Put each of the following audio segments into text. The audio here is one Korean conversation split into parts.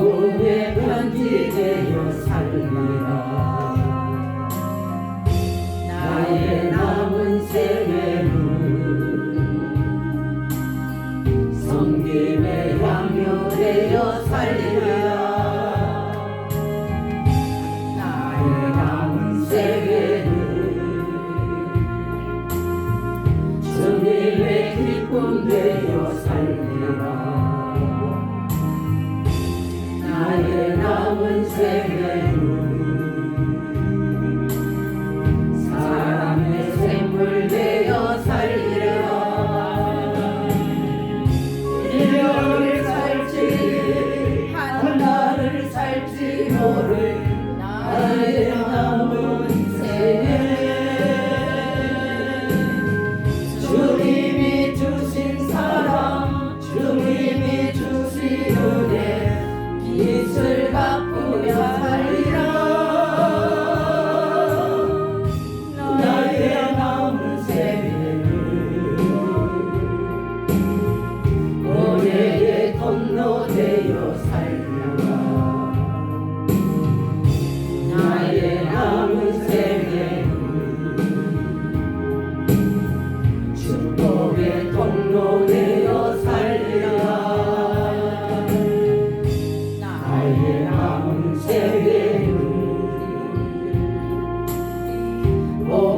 성김의 향유 되어 살리라. 나의 남은 생애는 주님의 기쁨 되어 살리라. 나의 남은 생애는 사랑의 샘물 되어 살리라 일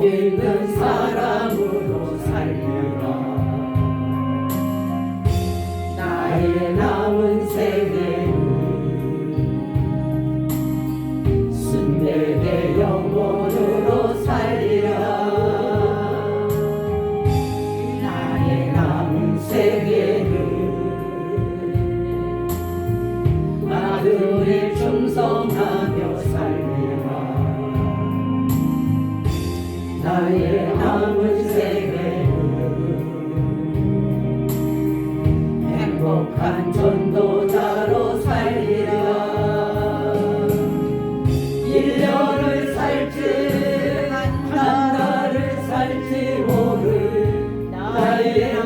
있는 사람으로 살리라. 나의 남은 생애는 순례 아들을 충성하며 살리라. 나의 남은 생애는 행복한 전도자로 살리라. 일년을 살지 한 달을 살지 모를 나의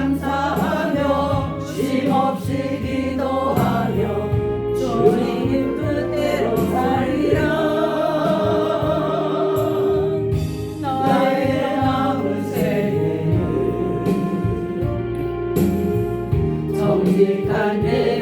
감사하며 쉼 없이 기도하며 주님 뜻대로 살리라. 나의 남은 생애는 정직한 예